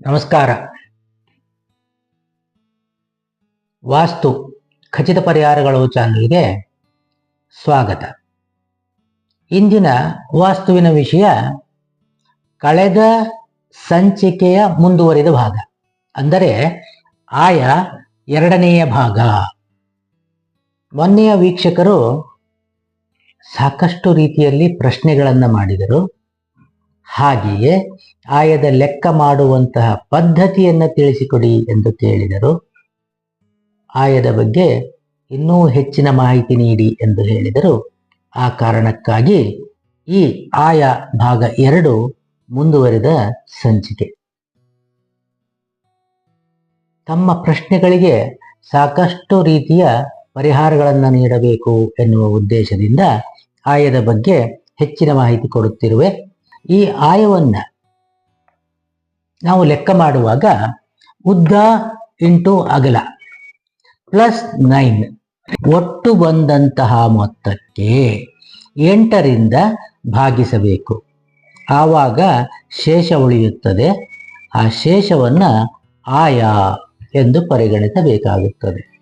ನಮಸ್ಕಾರ. ವಾಸ್ತು ಖಚಿತ ಪರಿಹಾರಗಳು ಚಾನಲ್ಗೆ ಸ್ವಾಗತ. ಇಂದಿನ ವಾಸ್ತುವಿನ ವಿಷಯ ಕಳೆದ ಸಂಚಿಕೆಯ ಮುಂದುವರಿದ ಭಾಗ, ಅಂದರೆ ಆಯ ಎರಡನೆಯ ಭಾಗ. ಮೊನ್ನೆಯ ವೀಕ್ಷಕರು ಸಾಕಷ್ಟು ರೀತಿಯಲ್ಲಿ ಪ್ರಶ್ನೆಗಳನ್ನು ಮಾಡಿದರು. ಹಾಗೆಯೇ ಆಯದ ಲೆಕ್ಕ ಮಾಡುವಂತಹ ಪದ್ಧತಿಯನ್ನು ತಿಳಿಸಿಕೊಡಿ ಎಂದು ಕೇಳಿದರು. ಆಯದ ಬಗ್ಗೆ ಇನ್ನೂ ಹೆಚ್ಚಿನ ಮಾಹಿತಿ ನೀಡಿ ಎಂದು ಹೇಳಿದರು. ಆ ಕಾರಣಕ್ಕಾಗಿ ಈ ಆಯ ಭಾಗ ಎರಡು ಮುಂದುವರಿದ ಸಂಚಿಕೆ. ತಮ್ಮ ಪ್ರಶ್ನೆಗಳಿಗೆ ಸಾಕಷ್ಟು ರೀತಿಯ ಪರಿಹಾರಗಳನ್ನು ನೀಡಬೇಕು ಎನ್ನುವ ಉದ್ದೇಶದಿಂದ ಆಯದ ಬಗ್ಗೆ ಹೆಚ್ಚಿನ ಮಾಹಿತಿ ಕೊಡುತ್ತಿರುವೆ. ಈ ಆಯವನ್ನ ನಾವು ಲೆಕ್ಕ ಮಾಡುವಾಗ ಉದ್ದ ಇಂಟು ಅಗಲ ಪ್ಲಸ್ ನೈನ್. ಒಟ್ಟು ಬಂದಂತಹ ಮೊತ್ತಕ್ಕೆ ಎಂಟರಿಂದ ಭಾಗಿಸಬೇಕು. ಆವಾಗ ಶೇಷ ಉಳಿಯುತ್ತದೆ. ಆ ಶೇಷವನ್ನ ಆಯ ಎಂದು ಪರಿಗಣಿಸಬೇಕಾಗುತ್ತದೆ.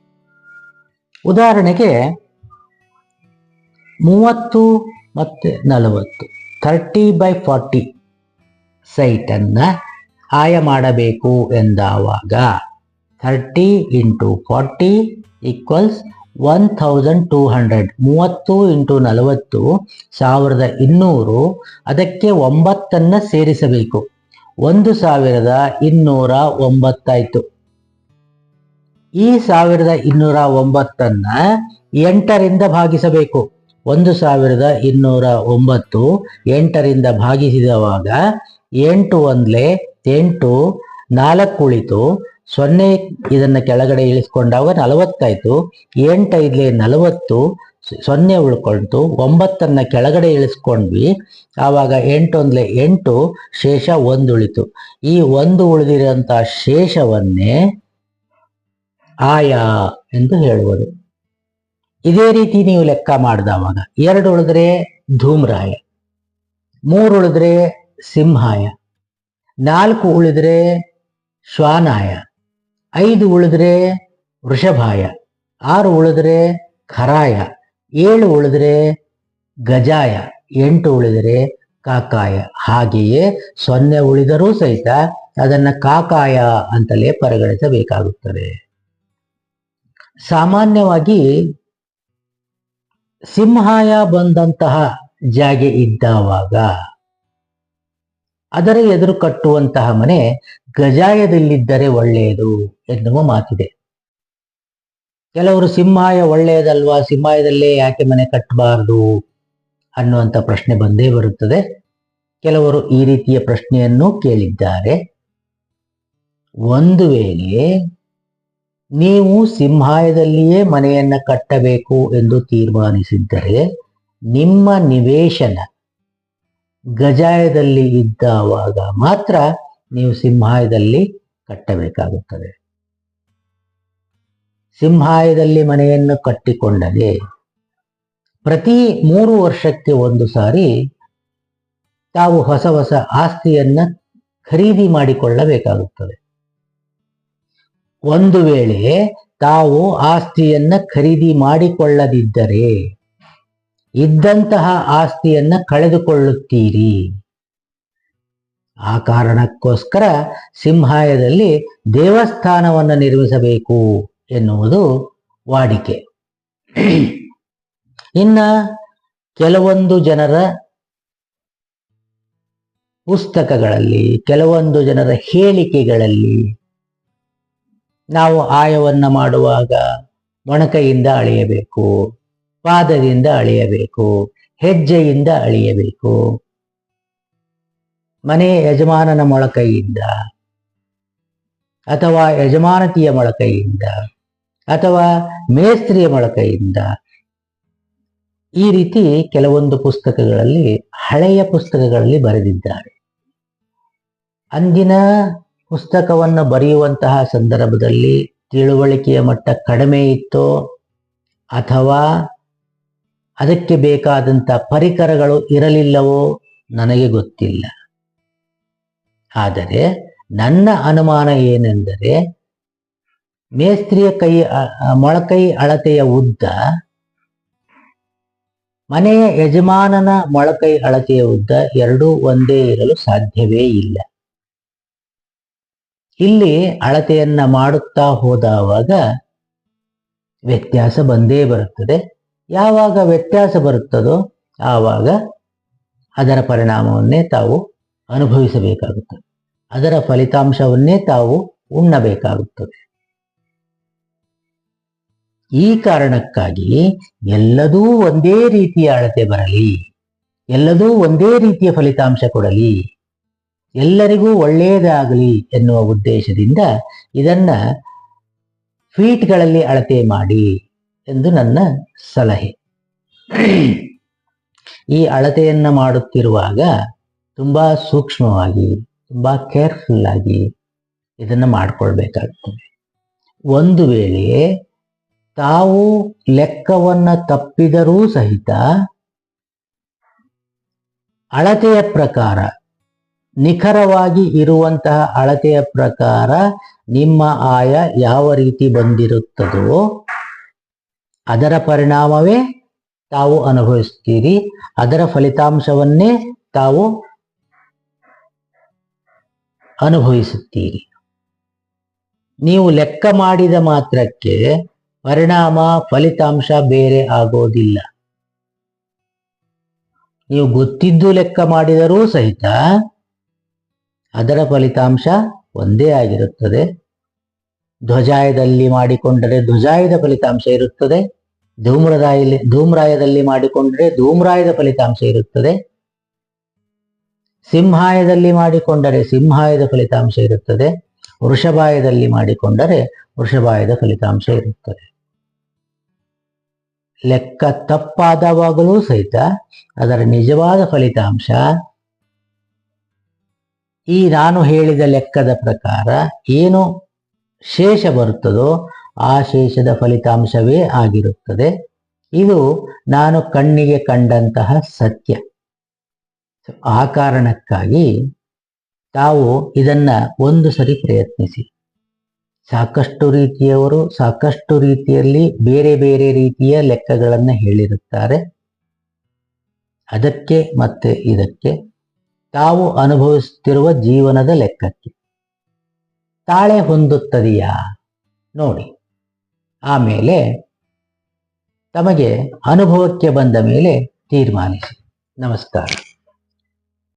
ಉದಾಹರಣೆಗೆ ಮೂವತ್ತು ಮತ್ತೆ ನಲವತ್ತು. ಥರ್ಟಿ ಬೈ ಫಾರ್ಟಿ ಸೈಟನ್ನು ಆಯ ಮಾಡಬೇಕು ಎಂದಾವಾಗ thirty into forty equals one thousand two hundred ಮೂವತ್ತು ಇಂಟು ನಲವತ್ತು ಸಾವಿರದ ಇನ್ನೂರು. ಅದಕ್ಕೆ ಒಂಬತ್ತನ್ನು ಸೇರಿಸಬೇಕು. ಒಂದು ಸಾವಿರದ ಇನ್ನೂರ ಒಂಬತ್ತಾಯಿತು ಈ ಸಾವಿರದ ಇನ್ನೂರ ಒಂಬತ್ತನ್ನು ಎಂಟರಿಂದ ಭಾಗಿಸಬೇಕು. ಒಂದು ಸಾವಿರದ ಇನ್ನೂರ ಒಂಬತ್ತು ಎಂಟರಿಂದ ಭಾಗಿಸಿದವಾಗ ಎಂಟು ಒಂದ್ಲೆ ಎಂಟು, ನಾಲ್ಕು ಉಳಿತು, ಸೊನ್ನೆ ಇದನ್ನ ಕೆಳಗಡೆ ಇಳಿಸ್ಕೊಂಡಾಗ ನಲವತ್ತಾಯ್ತು ಎಂಟೈದ್ಲೆ ನಲವತ್ತು, ಸೊನ್ನೆ ಉಳ್ಕೊಳ್ತು ಒಂಬತ್ತನ್ನ ಕೆಳಗಡೆ ಇಳಿಸ್ಕೊಂಡ್ವಿ, ಆವಾಗ ಎಂಟೊಂದ್ಲೆ ಎಂಟು, ಶೇಷ ಒಂದು ಉಳಿತು. ಈ ಒಂದು ಉಳಿದಿರುವಂತ ಶೇಷವನ್ನೇ ಆಯಾ ಎಂದು ಹೇಳುವುದು. ಇದೇ ರೀತಿ ನೀವು ಲೆಕ್ಕ ಮಾಡಿದವಾಗ ಎರಡು ಉಳಿದ್ರೆ ಧೂಮ್ರಾಯ, ಮೂರು ಉಳಿದ್ರೆ ಸಿಂಹಾಯ. ನಾಲ್ಕು ಉಳಿದ್ರೆ ಶ್ವಾನಾಯ, ಐದು ಉಳಿದ್ರೆ ವೃಷಭಾಯ, ಆರು ಉಳಿದ್ರೆ ಖರಾಯ, ಏಳು ಉಳಿದ್ರೆ ಗಜಾಯ, ಎಂಟು ಉಳಿದರೆ ಕಾಕಾಯ. ಹಾಗೆಯೇ ಸೊನ್ನೆ ಉಳಿದರೂ ಸಹಿತ ಅದನ್ನ ಕಾಕಾಯ ಅಂತಲೇ ಪರಿಗಣಿಸಬೇಕಾಗುತ್ತದೆ. ಸಾಮಾನ್ಯವಾಗಿ ಸಿಂಹಾಯ ಬಂದಂತಹ ಜಾಗೆ ಇದ್ದಾವಾಗ ಅದರ ಎದುರು ಕಟ್ಟುವಂತಹ ಮನೆ ಗಜಾಯದಲ್ಲಿದ್ದರೆ ಒಳ್ಳೆಯದು ಎನ್ನುವ ಮಾತಿದೆ. ಕೆಲವರು ಸಿಂಹಾಯ ಒಳ್ಳೆಯದಲ್ವಾ? ಸಿಂಹಾಯದಲ್ಲೇ ಯಾಕೆ ಮನೆ ಕಟ್ಟಬಾರದು ಅನ್ನುವಂಥ ಪ್ರಶ್ನೆ ಬಂದೇ ಬರುತ್ತದೆ. ಕೆಲವರು ಈ ರೀತಿಯ ಪ್ರಶ್ನೆಯನ್ನು ಕೇಳಿದ್ದಾರೆ. ಒಂದು ವೇಳೆ ನೀವು ಸಿಂಹಾಯದಲ್ಲಿಯೇ ಮನೆಯನ್ನ ಕಟ್ಟಬೇಕು ಎಂದು ತೀರ್ಮಾನಿಸಿದ್ದರೆ ನಿಮ್ಮ ನಿವೇಶನ ಗಜಾಯದಲ್ಲಿ ಇದ್ದಾವಾಗ ಮಾತ್ರ ನೀವು ಸಿಂಹಾಯದಲ್ಲಿ ಕಟ್ಟಬೇಕಾಗುತ್ತದೆ. ಸಿಂಹಾಯದಲ್ಲಿ ಮನೆಯನ್ನು ಕಟ್ಟಿಕೊಂಡರೆ ಪ್ರತಿ ಮೂರು ವರ್ಷಕ್ಕೆ ಒಂದು ಸಾರಿ ತಾವು ಹೊಸ ಹೊಸ ಆಸ್ತಿಯನ್ನ ಖರೀದಿ ಮಾಡಿಕೊಳ್ಳಬೇಕಾಗುತ್ತದೆ. ಒಂದು ವೇಳೆ ತಾವು ಆಸ್ತಿಯನ್ನ ಖರೀದಿ ಮಾಡಿಕೊಳ್ಳದಿದ್ದರೆ ಇದ್ದಂತಹ ಆಸ್ತಿಯನ್ನ ಕಳೆದುಕೊಳ್ಳುತ್ತೀರಿ. ಆ ಕಾರಣಕ್ಕೋಸ್ಕರ ಸಿಂಹಾಯದಲ್ಲಿ ದೇವಸ್ಥಾನವನ್ನು ನಿರ್ಮಿಸಬೇಕು ಎನ್ನುವುದು ವಾಡಿಕೆ. ಇನ್ನ ಕೆಲವೊಂದು ಜನರ ಪುಸ್ತಕಗಳಲ್ಲಿ, ಕೆಲವೊಂದು ಜನರ ಹೇಳಿಕೆಗಳಲ್ಲಿ ನಾವು ಆಯವನ್ನ ಮಾಡುವಾಗ ಮೊಣಕೈಯಿಂದ ಅಳೆಯಬೇಕು. ಪಾದದಿಂದ ಅಳೆಯಬೇಕು, ಹೆಜ್ಜೆಯಿಂದ ಅಳೆಯಬೇಕು. ಮನೆ ಯಜಮಾನನ ಮೊಳಕೈಯಿಂದ ಅಥವಾ ಯಜಮಾನತಿಯ ಮೊಳಕೈಯಿಂದ ಅಥವಾ ಮೇಸ್ತ್ರಿಯ ಮೊಳಕೈಯಿಂದ ಈ ರೀತಿ ಕೆಲವೊಂದು ಪುಸ್ತಕಗಳಲ್ಲಿ, ಹಳೆಯ ಪುಸ್ತಕಗಳಲ್ಲಿ ಬರೆದಿದ್ದಾರೆ. ಅಂದಿನ ಪುಸ್ತಕವನ್ನು ಬರೆಯುವಂತಹ ಸಂದರ್ಭದಲ್ಲಿ ತಿಳುವಳಿಕೆಯ ಮಟ್ಟ ಕಡಿಮೆ ಇತ್ತೋ ಅಥವಾ ಅದಕ್ಕೆ ಬೇಕಾದಂಥ ಪರಿಕರಗಳು ಇರಲಿಲ್ಲವೋ ನನಗೆ ಗೊತ್ತಿಲ್ಲ. ಆದರೆ ನನ್ನ ಅನುಮಾನ ಏನೆಂದರೆ ಮೇಸ್ತ್ರಿಯ ಕೈ ಮೊಳಕೈ ಅಳತೆಯ ಉದ್ದ ಮನೆಯ ಯಜಮಾನನ ಮೊಳಕೈ ಅಳತೆಯ ಉದ್ದ ಎರಡೂ ಒಂದೇ ಇರಲು ಸಾಧ್ಯವೇ ಇಲ್ಲ. ಇಲ್ಲಿ ಅಳತೆಯನ್ನ ಮಾಡುತ್ತಾ ಹೋದಾಗ ವ್ಯತ್ಯಾಸ ಬಂದೇ ಬರುತ್ತದೆ. ಯಾವಾಗ ವ್ಯತ್ಯಾಸ ಬರುತ್ತದೋ ಆವಾಗ ಅದರ ಪರಿಣಾಮವನ್ನೇ ತಾವು ಅನುಭವಿಸಬೇಕಾಗುತ್ತದೆ. ಅದರ ಫಲಿತಾಂಶವನ್ನೇ ತಾವು ಉಣ್ಣಬೇಕಾಗುತ್ತದೆ. ಈ ಕಾರಣಕ್ಕಾಗಿ ಎಲ್ಲದೂ ಒಂದೇ ರೀತಿಯ ಅಳತೆ ಬರಲಿ, ಎಲ್ಲದೂ ಒಂದೇ ರೀತಿಯ ಫಲಿತಾಂಶ ಕೊಡಲಿ, ಎಲ್ಲರಿಗೂ ಒಳ್ಳೆಯದಾಗಲಿ ಎನ್ನುವ ಉದ್ದೇಶದಿಂದ ಇದನ್ನ ಫೀಟ್ಗಳಲ್ಲಿ ಅಳತೆ ಮಾಡಿ ಎಂದು ನನ್ನ ಸಲಹೆ. ಈ ಅಳತೆಯನ್ನು ಮಾಡುತ್ತಿರುವಾಗ ತುಂಬಾ ಸೂಕ್ಷ್ಮವಾಗಿ, ತುಂಬಾ ಕೇರ್ಫುಲ್ ಆಗಿ ಇದನ್ನು ಮಾಡಿಕೊಳ್ಬೇಕಾಗ್ತದೆ. ಒಂದು ವೇಳೆ ತಾವು ಲೆಕ್ಕವನ್ನು ತಪ್ಪಿದರೂ ಸಹಿತ ಅಳತೆಯ ಪ್ರಕಾರ, ನಿಖರವಾಗಿ ಇರುವಂತಹ ಅಳತೆಯ ಪ್ರಕಾರ ನಿಮ್ಮ ಆಯ ಯಾವ ರೀತಿ ಬಂದಿರುತ್ತದೋ ಅದರ ಪರಿಣಾಮವೇ ತಾವು ಅನುಭವಿಸ್ತೀರಿ. ಅದರ ಫಲಿತಾಂಶವನ್ನೇ ತಾವು ಅನುಭವಿಸುತ್ತೀರಿ. ನೀವು ಲೆಕ್ಕ ಮಾಡಿದ ಮಾತ್ರಕ್ಕೆ ಪರಿಣಾಮ, ಫಲಿತಾಂಶ ಬೇರೆ ಆಗೋದಿಲ್ಲ. ನೀವು ಗೊತ್ತಿದ್ದು ಲೆಕ್ಕ ಮಾಡಿದರೂ ಸಹಿತ ಅದರ ಫಲಿತಾಂಶ ಒಂದೇ ಆಗಿರುತ್ತದೆ. ಧ್ವಜಾಯದಲ್ಲಿ ಮಾಡಿಕೊಂಡರೆ ಧ್ವಜಾಯದ ಫಲಿತಾಂಶ ಇರುತ್ತದೆ. ಧೂಮ್ರದಾಯಲ್ಲಿ ಧೂಮ್ರಾಯದಲ್ಲಿ ಮಾಡಿಕೊಂಡರೆ ಧೂಮ್ರಾಯದ ಫಲಿತಾಂಶ ಇರುತ್ತದೆ. ಸಿಂಹಾಯದಲ್ಲಿ ಮಾಡಿಕೊಂಡರೆ ಸಿಂಹಾಯದ ಫಲಿತಾಂಶ ಇರುತ್ತದೆ. ವೃಷಭಾಯದಲ್ಲಿ ಮಾಡಿಕೊಂಡರೆ ವೃಷಭಾಯದ ಫಲಿತಾಂಶ ಇರುತ್ತದೆ. ಲೆಕ್ಕ ತಪ್ಪಾದವಾಗಲೂ ಸಹಿತ ಅದರ ನಿಜವಾದ ಫಲಿತಾಂಶ ಈ ನಾನು ಹೇಳಿದ ಲೆಕ್ಕದ ಪ್ರಕಾರ ಏನು ಶೇಷ ಬರುತ್ತದೋ ಆ ಶೇಷದ ಫಲಿತಾಂಶವೇ ಆಗಿರುತ್ತದೆ. ಇದು ನಾನು ಕಣ್ಣಿಗೆ ಕಂಡಂತಹ ಸತ್ಯ. ಆ ಕಾರಣಕ್ಕಾಗಿ ತಾವು ಇದನ್ನ ಒಂದು ಸರಿ ಪ್ರಯತ್ನಿಸಿ. ಸಾಕಷ್ಟು ರೀತಿಯವರು ಸಾಕಷ್ಟು ರೀತಿಯಲ್ಲಿ ಬೇರೆ ಬೇರೆ ರೀತಿಯ ಲೆಕ್ಕಗಳನ್ನು ಹೇಳಿರುತ್ತಾರೆ. ಅದಕ್ಕೆ ಮತ್ತೆ ಇದಕ್ಕೆ ತಾವು ಅನುಭವಿಸುತ್ತಿರುವ ಜೀವನದ ಲೆಕ್ಕಕ್ಕೆ. ತಾಳೆ ಹೊಂದುತ್ತದೆಯಾ? ನೋಡಿ. ಆಮೇಲೆ ತಮಗೆ ಅನುಭವಕ್ಕೆ ಬಂದ ಮೇಲೆ ತೀರ್ಮಾನಿಸಿ. ನಮಸ್ಕಾರ.